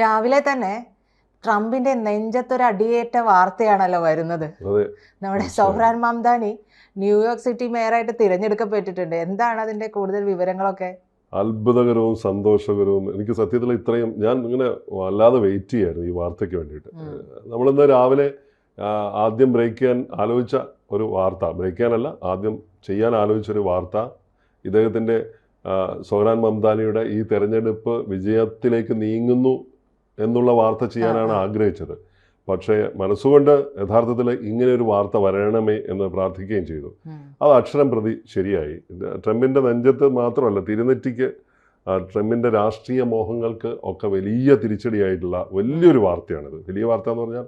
രാവിലെ തന്നെ ട്രംപിന്റെ നെഞ്ചത്തൊരു അടിയേറ്റ വാർത്തയാണല്ലോ വരുന്നത്. നമ്മുടെ Zohran Mamdani New York city മേയറായിട്ട് തിരഞ്ഞെടുക്കപ്പെട്ടിട്ടുണ്ട്. എന്താണ് അതിന്റെ കൂടുതൽ വിവരങ്ങളൊക്കെ? അത്ഭുതകരവും സന്തോഷകരവും. എനിക്ക് സത്യത്തിൽ ഇത്രയും ഞാൻ ഇങ്ങനെ വല്ലാതെ വെയിറ്റ് ചെയ്യായിരുന്നു ഈ വാർത്തയ്ക്ക് വേണ്ടിയിട്ട്. നമ്മളിന്ന് രാവിലെ ആദ്യം ബ്രേക്ക് ചെയ്യാൻ ആലോചിച്ച ഒരു വാർത്ത. ബ്രേക്ക് ചെയ്യാനല്ല ആദ്യം ചെയ്യാൻ ആലോചിച്ച ഒരു വാർത്ത. ഇദ്ദേഹത്തിന്റെ സോഹ്രാൻ മംദാനിയുടെ ഈ തെരഞ്ഞെടുപ്പ് വിജയത്തിലേക്ക് നീങ്ങുന്നു എന്നുള്ള വാർത്ത ചെയ്യാനാണ്. ആഗ്രഹിച്ചത്. പക്ഷേ മനസ്സുകൊണ്ട് യഥാർത്ഥത്തിൽ ഇങ്ങനെ ഒരു വാർത്ത വരണമേ എന്ന് പ്രാർത്ഥിക്കുകയും ചെയ്തു. അത് അക്ഷരം പ്രതി ശരിയായി. ട്രംപിന്റെ നെഞ്ചത്ത് മാത്രമല്ല തിരുനെറ്റിക്ക് ട്രംപിന്റെ രാഷ്ട്രീയ മോഹങ്ങൾക്ക് ഒക്കെ വലിയ തിരിച്ചടിയായിട്ടുള്ള വലിയൊരു വാർത്തയാണിത്. വലിയ വാർത്ത എന്ന് പറഞ്ഞാൽ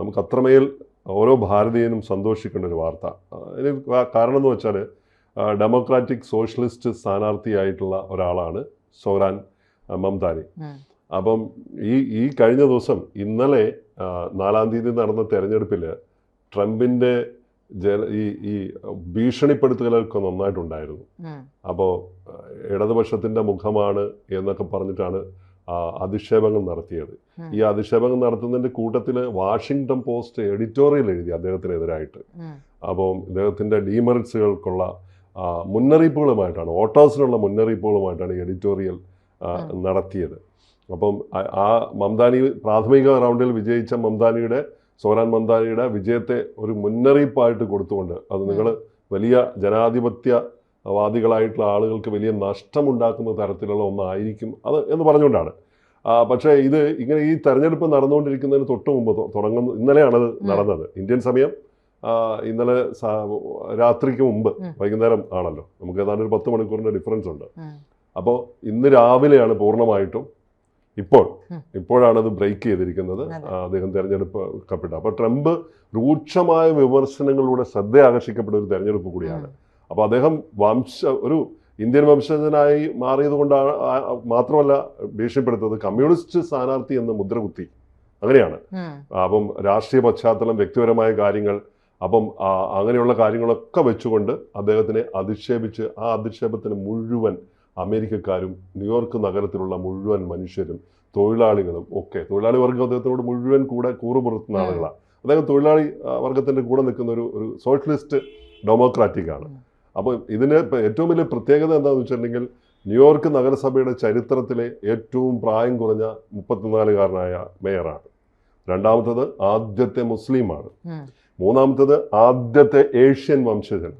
നമുക്ക് അത്രമേൽ ഓരോ ഭാരതീയനും സന്തോഷിക്കേണ്ട ഒരു വാർത്ത. അതിന് ഇതിന് കാരണം എന്ന് വെച്ചാൽ ഡെമോക്രാറ്റിക് സോഷ്യലിസ്റ്റ് സ്ഥാനാർത്ഥിയായിട്ടുള്ള ഒരാളാണ് സോറാൻ മംതാനി. അപ്പം ഈ ഈ കഴിഞ്ഞ ദിവസം ഇന്നലെ നാലാം തീയതി നടന്ന തെരഞ്ഞെടുപ്പിൽ ട്രംപിന്റെ ജന ഈ ഈ ഭീഷണിപ്പെടുത്തലുകളൊക്കെ നന്നായിട്ടുണ്ടായിരുന്നു. അപ്പോൾ ഇടതുപക്ഷത്തിന്റെ മുഖമാണ് എന്നൊക്കെ പറഞ്ഞിട്ടാണ് അധിക്ഷേപങ്ങൾ നടത്തിയത്. ഈ അധിക്ഷേപങ്ങൾ നടത്തുന്നതിന്റെ കൂട്ടത്തിൽ വാഷിങ്ടൺ പോസ്റ്റ് എഡിറ്റോറിയൽ എഴുതി അദ്ദേഹത്തിനെതിരായിട്ട്. അപ്പം അപ്പോൾ ഇദ്ദേഹത്തിന്റെ ഡീമെറിറ്റ്സുകൾക്കുള്ള മുന്നറിയിപ്പുകളുമായിട്ടാണ് വോട്ടേഴ്സിനുള്ള മുന്നറിയിപ്പുകളുമായിട്ടാണ് എഡിറ്റോറിയൽ നടത്തിയത്. അപ്പം ആ- മംദാനി പ്രാഥമിക റൗണ്ടിൽ വിജയിച്ച മംദാനിയുടെ സോരാൻ മംദാനിയുടെ വിജയത്തെ ഒരു മുന്നറിയിപ്പായിട്ട് കൊടുത്തുകൊണ്ട് അത് നിങ്ങൾ വലിയ ജനാധിപത്യവാദികളായിട്ടുള്ള ആളുകൾക്ക് വലിയ നഷ്ടമുണ്ടാക്കുന്ന തരത്തിലുള്ള ഒന്നായിരിക്കും അത് എന്ന് പറഞ്ഞുകൊണ്ടാണ്. പക്ഷേ ഇത് ഇങ്ങനെ ഈ തെരഞ്ഞെടുപ്പ് നടന്നുകൊണ്ടിരിക്കുന്നതിന് തൊട്ട് മുമ്പ് തുടങ്ങുന്ന ഇന്നലെയാണത് അത് നടന്നത്. ഇന്ത്യൻ സമയം ഇന്നലെ രാത്രിക്ക് മുമ്പ് വൈകുന്നേരം ആണല്ലോ. നമുക്ക് ഏതാണ്ട് ഒരു പത്ത് മണിക്കൂറിന്റെ ഡിഫറൻസ് ഉണ്ട്. അപ്പോൾ ഇന്ന് രാവിലെയാണ് പൂർണമായിട്ടും ഇപ്പോൾ. ഇപ്പോഴാണ് അത് ബ്രേക്ക് ചെയ്തിരിക്കുന്നത്. അദ്ദേഹം തെരഞ്ഞെടുപ്പ് കപ്പിട്ട. അപ്പോൾ ട്രംപ് രൂക്ഷമായ വിമർശനങ്ങളിലൂടെ ശ്രദ്ധ ആകർഷിക്കപ്പെട്ട ഒരു തെരഞ്ഞെടുപ്പ് കൂടിയാണ്. അപ്പോൾ അദ്ദേഹം വംശ ഒരു ഇന്ത്യൻ വംശജനായി മാറിയത് കൊണ്ടാണ് മാത്രമല്ല ഭീഷണിപ്പെടുത്തുന്നത് കമ്മ്യൂണിസ്റ്റ് സ്ഥാനാർത്ഥി എന്ന മുദ്ര കുത്തി അങ്ങനെയാണ്. അപ്പം രാഷ്ട്രീയ പശ്ചാത്തലം വ്യക്തിപരമായ കാര്യങ്ങൾ അപ്പം അങ്ങനെയുള്ള കാര്യങ്ങളൊക്കെ വെച്ചുകൊണ്ട് അദ്ദേഹത്തിനെ അധിക്ഷേപിച്ച് ആ അധിക്ഷേപത്തിന് മുഴുവൻ അമേരിക്കക്കാരും ന്യൂയോർക്ക് നഗരത്തിലുള്ള മുഴുവൻ മനുഷ്യരും തൊഴിലാളികളും ഒക്കെ തൊഴിലാളി വർഗം അദ്ദേഹത്തിനോട് മുഴുവൻ കൂടെ കൂറുപുറത്തുന്ന ആളുകളാണ് അദ്ദേഹം തൊഴിലാളി വർഗത്തിന്റെ കൂടെ നിൽക്കുന്ന ഒരു ഒരു സോഷ്യലിസ്റ്റ് ഡെമോക്രാറ്റിക് ആണ്. അപ്പോൾ ഇതിന് ഏറ്റവും വലിയ പ്രത്യേകത എന്താണെന്ന് വെച്ചിട്ടുണ്ടെങ്കിൽ ന്യൂയോർക്ക് നഗരസഭയുടെ ചരിത്രത്തിലെ ഏറ്റവും പ്രായം കുറഞ്ഞ മുപ്പത്തിനാലുകാരനായ മേയറാണ്. രണ്ടാമത്തത് ആദ്യത്തെ മുസ്ലിമാണ്. മൂന്നാമത്തത് ആദ്യത്തെ ഏഷ്യൻ വംശജൻ.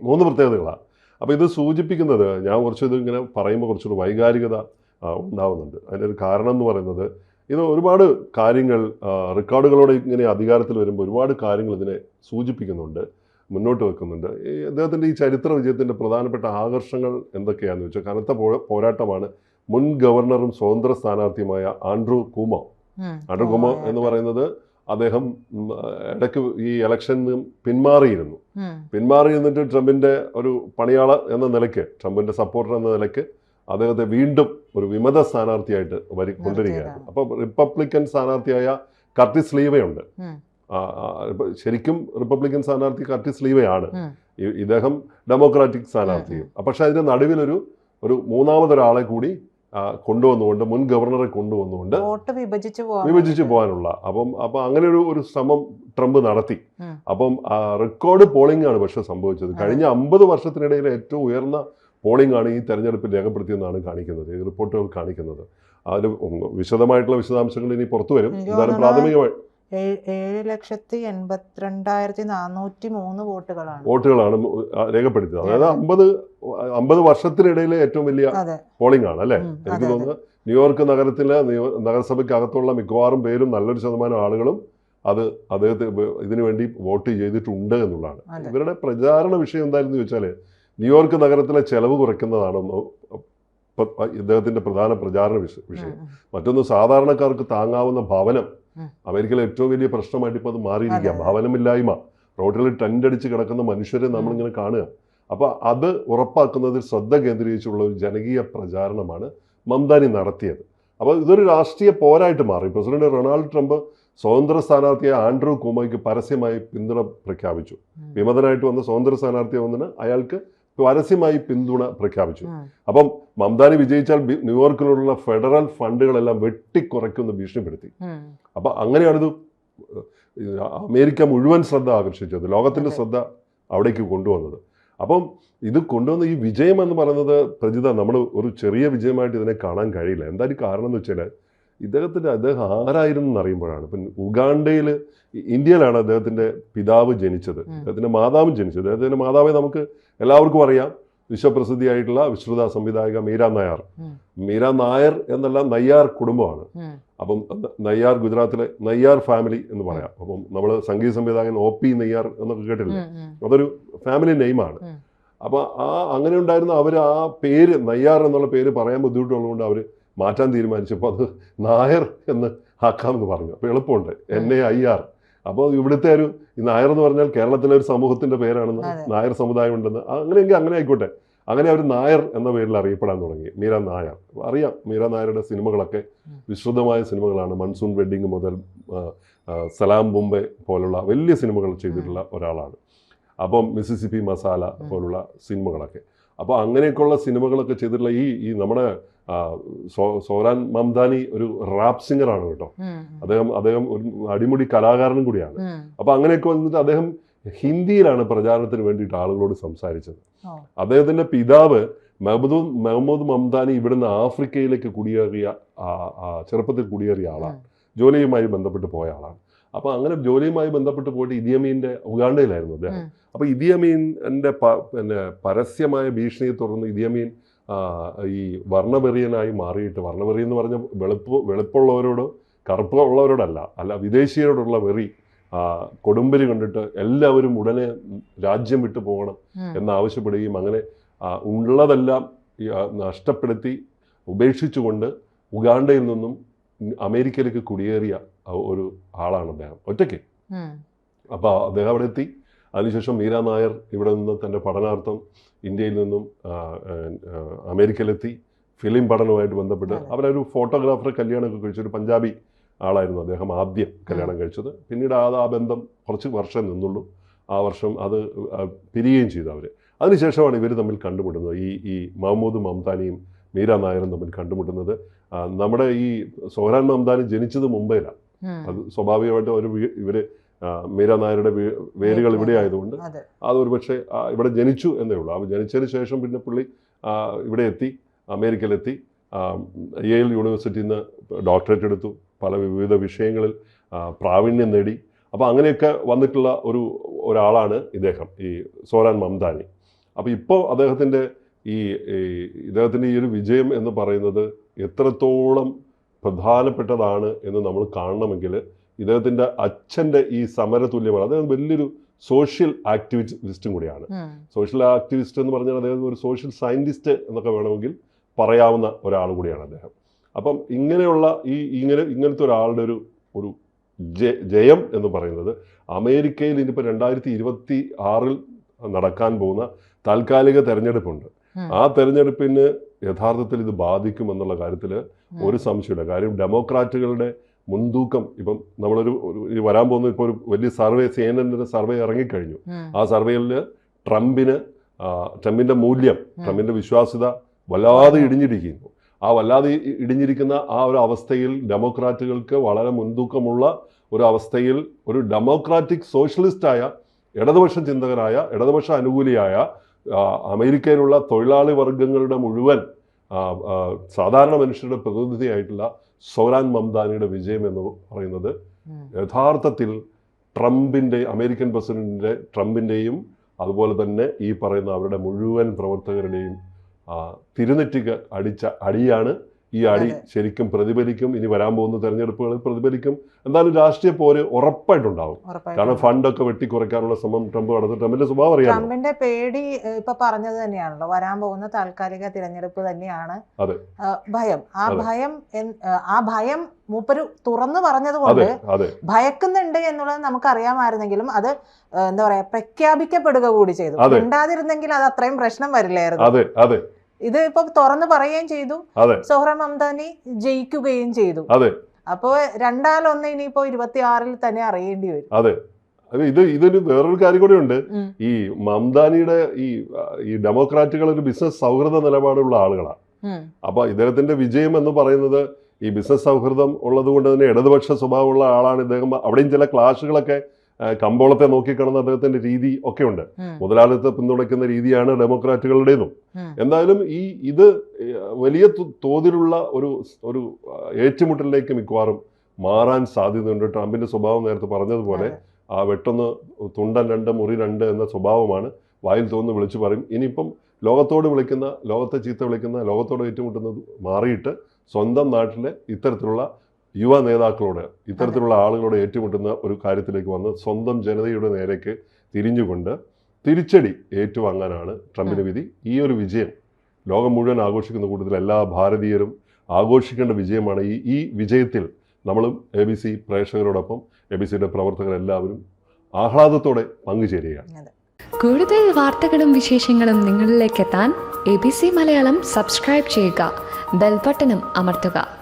മൂന്ന് പ്രത്യേകതകളാണ് അപ്പോൾ ഇത് സൂചിപ്പിക്കുന്നത് ഞാൻ കുറച്ച് ഇത് ഇങ്ങനെ പറയുമ്പോൾ കുറച്ചൊരു വൈകാരികത ഉണ്ടാവുന്നുണ്ട്. അതിന്റെ ഒരു കാരണം എന്ന് പറയുന്നത് ഇത് ഒരുപാട് കാര്യങ്ങൾ റെക്കോർഡുകളോടെ ഇങ്ങനെ അധികാരത്തിൽ വരുമ്പോൾ ഒരുപാട് കാര്യങ്ങൾ ഇതിനെ സൂചിപ്പിക്കുന്നുണ്ട് മുന്നോട്ട് വെക്കുന്നുണ്ട്. അദ്ദേഹത്തിന്റെ ഈ ചരിത്ര വിജയത്തിന്റെ പ്രധാനപ്പെട്ട ആകർഷങ്ങൾ എന്തൊക്കെയാണെന്ന് വെച്ചാൽ കനത്ത പോ- പോരാട്ടമാണ് മുൻ ഗവർണറും സ്വതന്ത്ര സ്ഥാനാർത്ഥിയുമായ ആൻഡ്രൂ കൂമോ. ആൻഡ്രൂ കൂമ എന്ന് പറയുന്നത് അദ്ദേഹം ഇടയ്ക്ക് ഈ നിന്നും പിന്മാറിയിരുന്നു. പിന്മാറി നിന്നിട്ട് ട്രംപിന്റെ ഒരു പണിയാള എന്ന നിലയ്ക്ക് ട്രംപിന്റെ സപ്പോർട്ടർ എന്ന നിലയ്ക്ക് അദ്ദേഹത്തെ വീണ്ടും ഒരു വിമത സ്ഥാനാർത്ഥിയായിട്ട് വരി നിർത്തിയതാണ്. അപ്പോൾ റിപ്പബ്ലിക്കൻ സ്ഥാനാർത്ഥിയായ കർട്ടിസ് ലീവയുണ്ട്. ശരിക്കും റിപ്പബ്ലിക്കൻ സ്ഥാനാർത്ഥി കർട്ടിസ് ലീവയാണ്. ഇദ്ദേഹം ഡെമോക്രാറ്റിക് സ്ഥാനാർത്ഥിയും. പക്ഷെ അതിന്റെ നടുവിലൊരു ഒരു മൂന്നാമതൊരാളെ കൂടി കൊണ്ടുവന്നുകൊണ്ട് മുൻ ഗവർണറെ കൊണ്ടുവന്നുകൊണ്ട് വോട്ട് വിഭജിച്ച് പോകാനുള്ള അപ്പം അപ്പം അങ്ങനെ ഒരു ഒരു ശ്രമം ട്രംപ് നടത്തി. അപ്പം റെക്കോർഡ് പോളിംഗ് ആണ് പക്ഷെ സംഭവിച്ചത്. കഴിഞ്ഞ അമ്പത് വർഷത്തിനിടയിൽ ഏറ്റവും ഉയർന്ന പോളിംഗ് ആണ് ഈ തെരഞ്ഞെടുപ്പിൽ രേഖപ്പെടുത്തിയെന്നാണ് കാണിക്കുന്നത് ഈ റിപ്പോർട്ടുകൾ കാണിക്കുന്നത്. അതിൽ വിശദമായിട്ടുള്ള വിശദാംശങ്ങൾ ഇനി പുറത്തു വരും. എന്നാലും പ്രാഥമികമായി ഏഴ് ലക്ഷത്തി എൺപത്തിരണ്ടായിരത്തി നാനൂറ്റി മൂന്ന് വോട്ടുകളാണ്. വോട്ടുകളാണ് രേഖപ്പെടുത്തിയത്. അതായത് അമ്പത് അമ്പത് വർഷത്തിനിടയിലെ ഏറ്റവും വലിയ പോളിംഗ് ആണ് അല്ലേ? എനിക്ക്. തോന്നുന്നത് ന്യൂയോർക്ക് നഗരത്തിലെ നഗരസഭയ്ക്കകത്തുള്ള മിക്കവാറും പേരും നല്ലൊരു ശതമാനം ആളുകളും അത് അദ്ദേഹത്തെ ഇതിനുവേണ്ടി ഇതിനു വേണ്ടി വോട്ട് ചെയ്തിട്ടുണ്ട് എന്നുള്ളതാണ്. ഇവരുടെ പ്രചാരണ വിഷയം എന്തായിരുന്നു ചോദിച്ചാൽ ന്യൂയോർക്ക് നഗരത്തിലെ ചെലവ് കുറയ്ക്കുന്നതാണെന്ന് ഇദ്ദേഹത്തിന്റെ പ്രധാന പ്രചാരണ വിഷയം. മറ്റൊന്ന് സാധാരണക്കാർക്ക് താങ്ങാവുന്ന ഭവനം. അമേരിക്കയിലെ ഏറ്റവും വലിയ പ്രശ്നമായിട്ട് ഇപ്പോൾ അത് മാറിയിരിക്കുക. ഭവനമില്ലായ്മ. റോഡിൽ ടെന്റ് അടിച്ച് കിടക്കുന്ന മനുഷ്യരെ നമ്മളിങ്ങനെ കാണുക. അപ്പോൾ അത് ഉറപ്പാക്കുന്നതിൽ ശ്രദ്ധ കേന്ദ്രീകരിച്ചുള്ള ഒരു ജനകീയ പ്രചാരണമാണ് മംദാനി നടത്തിയത്. അപ്പോൾ ഇതൊരു രാഷ്ട്രീയ പോരായിട്ട് മാറി. പ്രസിഡന്റ് റൊണാൾഡ് ട്രംപ് സ്വതന്ത്ര സ്ഥാനാർത്ഥിയായ ആൻഡ്രൂ കുമോയ്ക്ക് പരസ്യമായി പിന്തുണ പ്രഖ്യാപിച്ചു. വിമതനായിട്ട് വന്ന സ്വതന്ത്ര സ്ഥാനാർത്ഥിയെ വന്നതിന് അയാൾക്ക് പരസ്യമായി പിന്തുണ പ്രഖ്യാപിച്ചു. അപ്പം മംതാനി വിജയിച്ചാൽ ന്യൂയോർക്കിലുള്ള ഫെഡറൽ ഫണ്ടുകളെല്ലാം വെട്ടിക്കുറയ്ക്കുന്ന ഭീഷണിപ്പെടുത്തി. അപ്പൊ അങ്ങനെയാണിത് അമേരിക്ക മുഴുവൻ ശ്രദ്ധ ആകർഷിച്ചത് ലോകത്തിന്റെ ശ്രദ്ധ അവിടേക്ക് കൊണ്ടുവന്നത്. അപ്പം ഇത് കൊണ്ടുവന്ന ഈ വിജയം എന്ന് പറയുന്നത് പ്രജിത നമ്മൾ ഒരു ചെറിയ വിജയമായിട്ട് ഇതിനെ കാണാൻ കഴിയില്ല. എന്തായാലും കാരണം എന്ന് വെച്ചാൽ ഇദ്ദേഹത്തിന്റെ അദ്ദേഹം ആരായിരുന്നു എന്നറിയുമ്പോഴാണ്. ഇപ്പം ഉഗാണ്ടയിൽ ഇന്ത്യയിലാണ് അദ്ദേഹത്തിന്റെ പിതാവ് ജനിച്ചത്. അദ്ദേഹത്തിന്റെ മാതാവ് ജനിച്ചത്. അദ്ദേഹത്തിന്റെ മാതാവെ നമുക്ക് എല്ലാവർക്കും അറിയാം. വിശ്വപ്രസിദ്ധിയായിട്ടുള്ള വിശ്രുത സംവിധായക മീര നായർ. മീരാ നായർ എന്നല്ല നയ്യാർ കുടുംബമാണ്. അപ്പം നയ്യാർ ഗുജറാത്തിലെ നയ്യാർ ഫാമിലി എന്ന് പറയാം. അപ്പം നമ്മൾ സംഗീത സംവിധായകൻ ഒ പി നയ്യാർ എന്നൊക്കെ കേട്ടില്ലേ. അതൊരു ഫാമിലി നെയിമാണ്. ഉം. അപ്പൊ ആ അങ്ങനെ ഉണ്ടായിരുന്ന അവർ ആ പേര് നയ്യാർ എന്നുള്ള പേര് പറയാൻ ബുദ്ധിമുട്ടുള്ളതുകൊണ്ട് അവർ മാറ്റാൻ തീരുമാനിച്ചപ്പോൾ അത് നായർ എന്ന് ആക്കാമെന്ന് പറഞ്ഞു. അപ്പോൾ എളുപ്പമുണ്ട്. എൻ എ ഐ ആർ അപ്പോൾ ഇവിടുത്തെ ഒരു ഈ നായർ എന്ന് പറഞ്ഞാൽ കേരളത്തിലെ ഒരു സമൂഹത്തിന്റെ പേരാണെന്ന് നായർ സമുദായം ഉണ്ടെന്ന് അങ്ങനെയെങ്കിൽ അങ്ങനെ ആയിക്കോട്ടെ. അങ്ങനെ അവർ നായർ എന്ന പേരിൽ അറിയപ്പെടാൻ തുടങ്ങി. മീര നായർ. അറിയാം. മീര നായരുടെ സിനിമകളൊക്കെ. വിശ്രുതമായ സിനിമകളാണ്. മൺസൂൺ വെഡിങ് മുതൽ സലാം ബോംബെ പോലുള്ള വലിയ സിനിമകൾ ചെയ്തിട്ടുള്ള ഒരാളാണ്. അപ്പം മിസിസിപ്പി മസാല പോലുള്ള സിനിമകളൊക്കെ. അപ്പോൾ അങ്ങനെയൊക്കെയുള്ള സിനിമകളൊക്കെ ചെയ്തിട്ടുള്ള ഈ ഈ നമ്മുടെ ആ, സോ- സോരാൻ മംദാനി ഒരു റാപ്പ് സിംഗറാണ് കേട്ടോ. അദ്ദേഹം അദ്ദേഹം ഒരു അടിമുടി കലാകാരനും കൂടിയാണ്. അപ്പൊ അങ്ങനെയൊക്കെ വന്നിട്ട് അദ്ദേഹം ഹിന്ദിയിലാണ് പ്രചാരണത്തിന് വേണ്ടിയിട്ട് ആളുകളോട് സംസാരിച്ചത്. അദ്ദേഹത്തിന്റെ പിതാവ് മെഹമ്മദ് മെഹമ്മദ് മംദാനി ഇവിടുന്ന് ആഫ്രിക്കയിലേക്ക് കുടിയേറിയ ചെറുപ്പത്തിൽ കുടിയേറിയ ആളാണ് ജോലിയുമായി ബന്ധപ്പെട്ട് പോയ ആളാണ്. അപ്പൊ അങ്ങനെ ജോലിയുമായി ബന്ധപ്പെട്ട് പോയിട്ട് ഇദിയമീന്റെ ഉഗാണ്ടയിലായിരുന്നു അദ്ദേഹം. അപ്പൊ ഇദിയമീന്റെ പിന്നെ പരസ്യമായ ഭീഷണിയെ തുടർന്ന് ഇദിയമീൻ ഈ വർണവെറിയനായി മാറിയിട്ട് വർണവെറി എന്ന് പറഞ്ഞ വെളുപ്പ് വെളുപ്പുള്ളവരോട് കറുപ്പുള്ളവരോടല്ല അല്ല വിദേശീയരോടുള്ള വെറി കൊടുമ്പരി കണ്ടിട്ട് എല്ലാവരും ഉടനെ രാജ്യം വിട്ടു പോകണം. എന്നാവശ്യപ്പെടുകയും അങ്ങനെ ഉള്ളതെല്ലാം നഷ്ടപ്പെടുത്തി ഉപേക്ഷിച്ചുകൊണ്ട് ഉഗാണ്ടയിൽ നിന്നും അമേരിക്കയിലേക്ക് കുടിയേറിയ ഒരു ആളാണ് അദ്ദേഹം ഒറ്റയ്ക്ക്. അപ്പോൾ അദ്ദേഹം അവിടെ എത്തി അതിനുശേഷം മീര നായർ ഇവിടെ നിന്ന് തന്റെ പഠനാർത്ഥം ഇന്ത്യയിൽ നിന്നും ആ, ആ, അമേരിക്കയിലെത്തി. ഫിലിം പഠനവുമായിട്ട് ബന്ധപ്പെട്ട്. അവരൊരു ഫോട്ടോഗ്രാഫർ കല്യാണമൊക്കെ കഴിച്ച ഒരു പഞ്ചാബി ആളായിരുന്നു അദ്ദേഹം ആദ്യം കല്യാണം കഴിച്ചത്. പിന്നീട് അത് ആ ബന്ധം കുറച്ച് വർഷം നിന്നുള്ളൂ. ആ വർഷം അത് പിരിയുകയും ചെയ്തു അവർ അതിനുശേഷമാണ് ഇവർ തമ്മിൽ കണ്ടുമുട്ടുന്നത്. ഈ ഈ മഹമ്മൂദ് മംതാനിയും മീര നായരും തമ്മിൽ കണ്ടുമുട്ടുന്നത്. നമ്മുടെ ഈ സോഹരാൻ മംതാനി ജനിച്ചത് മുംബൈയിലാണ്. അത് സ്വാഭാവികമായിട്ടും ഒരു ഇവർ ആ, മീര നായരുടെ വേരുകൾ ഇവിടെ ആയതുകൊണ്ട് അതൊരു അത് പക്ഷേ ഇവിടെ ജനിച്ചു എന്നേ ഉള്ളൂ. അപ്പോൾ ജനിച്ചതിന് ശേഷം പിന്നെ പുള്ളി ഇവിടെ എത്തി അമേരിക്കയിലെത്തി. യേൽ യൂണിവേഴ്സിറ്റിയിൽ നിന്ന് ഡോക്ടറേറ്റ് എടുത്തു. പല വിവിധ വിഷയങ്ങളിൽ പ്രാവീണ്യം നേടി. അപ്പോൾ അങ്ങനെയൊക്കെ വന്നിട്ടുള്ള ഒരു ഒരാളാണ് ഇദ്ദേഹം ഈ സോരാൻ മംദാനി. അപ്പോൾ ഇപ്പോൾ അദ്ദേഹത്തിന്റെ ഈ ഇദ്ദേഹത്തിന്റെ ഈ ഒരു വിജയം എന്ന് പറയുന്നത് എത്രത്തോളം പ്രധാനപ്പെട്ടതാണ് എന്ന് നമ്മൾ കാണണമെങ്കിൽ ഇദ്ദേഹത്തിന്റെ അച്ഛന്റെ ഈ സമരതുല്യമാണ്. അദ്ദേഹം വലിയൊരു സോഷ്യൽ ആക്ടിവിസ്റ്റും കൂടിയാണ്. സോഷ്യൽ ആക്ടിവിസ്റ്റ് എന്ന് പറഞ്ഞാൽ അദ്ദേഹം ഒരു സോഷ്യൽ സയന്റിസ്റ്റ് എന്നൊക്കെ വേണമെങ്കിൽ പറയാവുന്ന ഒരാൾ കൂടിയാണ് അദ്ദേഹം. അപ്പം ഇങ്ങനെയുള്ള ഈ ഇങ്ങനെ ഇങ്ങനത്തെ ഒരാളുടെ ഒരു ഒരു ജയം എന്ന് പറയുന്നത് അമേരിക്കയിൽ ഇനിയിപ്പോൾ രണ്ടായിരത്തി ഇരുപത്തി ആറിൽ നടക്കാൻ പോകുന്ന താൽക്കാലിക തെരഞ്ഞെടുപ്പുണ്ട്. ആ തെരഞ്ഞെടുപ്പിന് യഥാർത്ഥത്തിൽ ഇത് ബാധിക്കുമെന്നുള്ള കാര്യത്തിൽ ഒരു സംശയമില്ല കാര്യം ഡെമോക്രാറ്റുകളുടെ മുൻതൂക്കം. ഇപ്പം നമ്മളൊരു ഒരു- വരാൻ പോകുന്ന ഇപ്പോൾ ഒരു വലിയ സർവേ സി എൻ എന്റെ സർവേ ഇറങ്ങിക്കഴിഞ്ഞു. ആ സർവേയിൽ ട്രംപിന് ട്രംപിന്റെ ട്രംപിന്റെ മൂല്യം ട്രംപിന്റെ ട്രംപിന്റെ വിശ്വാസ്യത വല്ലാതെ ഇടിഞ്ഞിരിക്കുന്നു. ആ വല്ലാതെ ഇടിഞ്ഞിരിക്കുന്ന ആ ഒരു അവസ്ഥയിൽ ഡെമോക്രാറ്റുകൾക്ക് വളരെ മുൻതൂക്കമുള്ള ഒരു അവസ്ഥയിൽ ഒരു ഡെമോക്രാറ്റിക് സോഷ്യലിസ്റ്റായ ഇടതുപക്ഷ ചിന്തകനായ ഇടതുപക്ഷ അനുകൂലിയായ അമേരിക്കയിലുള്ള തൊഴിലാളി വർഗങ്ങളുടെ മുഴുവൻ സാധാരണ മനുഷ്യരുടെ പ്രതിനിധിയായിട്ടുള്ള സോരാൻ മംദാനിയുടെ വിജയം എന്ന് പറയുന്നത് യഥാർത്ഥത്തിൽ ട്രംപിന്റെ അമേരിക്കൻ പ്രസിഡന്റിന്റെ ട്രംപിന്റെയും അതുപോലെ തന്നെ ഈ പറയുന്ന അവരുടെ മുഴുവൻ പ്രവർത്തകരുടെയും തിരുനെറ്റിക്ക് അടിച്ച അടിയാണ് ഈ അടി ശരിക്കും പ്രതിഫലിക്കും. ഇനി വരാൻ പോകുന്ന തെരഞ്ഞെടുപ്പുകളിൽ പ്രതിഫലിക്കും. എന്തായാലും രാഷ്ട്രീയ പോര് ഉറപ്പായിട്ടുണ്ടാവും. ഉറപ്പായിട്ടും. കാരണം ഫണ്ടൊക്കെ വെട്ടിക്കുറയ്ക്കാനുള്ള ശ്രമം ട്രംപ് നടത്തും ട്രംപിന്റെ സ്വഭാവം അറിയാം ട്രംപിന്റെ പേടി ഇപ്പൊ പറഞ്ഞത് തന്നെയാണല്ലോ. വരാൻ പോകുന്ന താൽക്കാലിക തിരഞ്ഞെടുപ്പ് തന്നെയാണ്. അതെ. ഭയം. ആ ഭയം ആ ഭയം മൂപ്പര് തുറന്നു പറഞ്ഞതുകൊണ്ട് ഭയക്കുന്നുണ്ട് എന്നുള്ളത് നമുക്ക് അറിയാമായിരുന്നെങ്കിലും അത് എന്താ പറയാ പ്രഖ്യാപിക്കപ്പെടുക കൂടി ചെയ്തു. ഉണ്ടാതിരുന്നെങ്കിൽ അത് അത്രയും പ്രശ്നം വരില്ലായിരുന്നു. അതെ അതെ. ഇത് ഇപ്പൊ തുറന്നു പറയുകയും ചെയ്തു. സോഹ്റ മംദാനി ജയിക്കുകയും ചെയ്തു. അതെ. അപ്പോ രണ്ടാലൊന്ന് ഇനിയിപ്പോ ഇരുപത്തി ആറിൽ തന്നെ അറിയേണ്ടി വരും. അതെ. അതെ ഇത് ഇതൊരു വേറൊരു കാര്യം കൂടെ ഉണ്ട് ഈ മംദാനിയുടെ ഈ ഈ ഡെമോക്രാറ്റുകൾ ഒരു ബിസിനസ് സൗഹൃദ നിലപാടുള്ള ആളുകളാണ്. അപ്പൊ ഇദ്ദേഹത്തിന്റെ വിജയം എന്ന് പറയുന്നത് ഈ ബിസിനസ് സൗഹൃദം ഉള്ളത് കൊണ്ട് തന്നെ ഇടതുപക്ഷ സ്വഭാവമുള്ള ആളാണ് ഇദ്ദേഹം. അവിടെയും ചില ക്ലാഷുകളൊക്കെ കമ്പോളത്തെ നോക്കിക്കാണുന്ന അദ്ദേഹത്തിന്റെ രീതി ഒക്കെ ഉണ്ട്. മുതലാളിത്തത്തെ പിന്തുണയ്ക്കുന്ന രീതിയാണ് ഡെമോക്രാറ്റുകളുടേതും. എന്തായാലും ഈ ഇത് വലിയ തോതിലുള്ള ഒരു ഒരു ഏറ്റുമുട്ടലിലേക്ക് മിക്കവാറും മാറാൻ സാധ്യതയുണ്ട്. ട്രംപിന്റെ സ്വഭാവം നേരത്തെ പറഞ്ഞതുപോലെ ആ വെട്ടൊന്ന് തുണ്ടൻ രണ്ട് മുറി രണ്ട് എന്ന സ്വഭാവമാണ് വായിൽ തോന്നുന്നു വിളിച്ചു പറയും. ഇനിയിപ്പം ലോകത്തോട് വിളിക്കുന്ന ലോകത്തെ ചീത്ത വിളിക്കുന്ന ലോകത്തോട് ഏറ്റുമുട്ടുന്നത് മാറിയിട്ട് സ്വന്തം നാട്ടിലെ ഇത്തരത്തിലുള്ള യുവ നേതാക്കളോട് ഇത്തരത്തിലുള്ള ആളുകളോട് ഏറ്റുമുട്ടുന്ന ഒരു കാര്യത്തിലേക്ക് വന്ന് സ്വന്തം ജനതയുടെ നേരേക്ക് തിരിഞ്ഞുകൊണ്ട് തിരിച്ചടി ഏറ്റുവാങ്ങാനാണ് ട്രംപിന് വിധി. ഈ ഒരു വിജയം ലോകം മുഴുവൻ ആഘോഷിക്കുന്ന കൂട്ടത്തിൽ എല്ലാ ഭാരതീയരും ആഘോഷിക്കേണ്ട വിജയമാണ് ഈ ഈ വിജയത്തിൽ നമ്മളും എ ബി സി പ്രേക്ഷകരോടൊപ്പം എ ബി സിയുടെ പ്രവർത്തകരെല്ലാവരും ആഹ്ലാദത്തോടെ പങ്കുചേരുകയാണ്. കൂടുതൽ വാർത്തകളും വിശേഷങ്ങളും നിങ്ങളിലേക്ക് എത്താൻ A B C Malayalam subscribe ചെയ്യുക ബെൽബട്ടനും അമർത്തുക.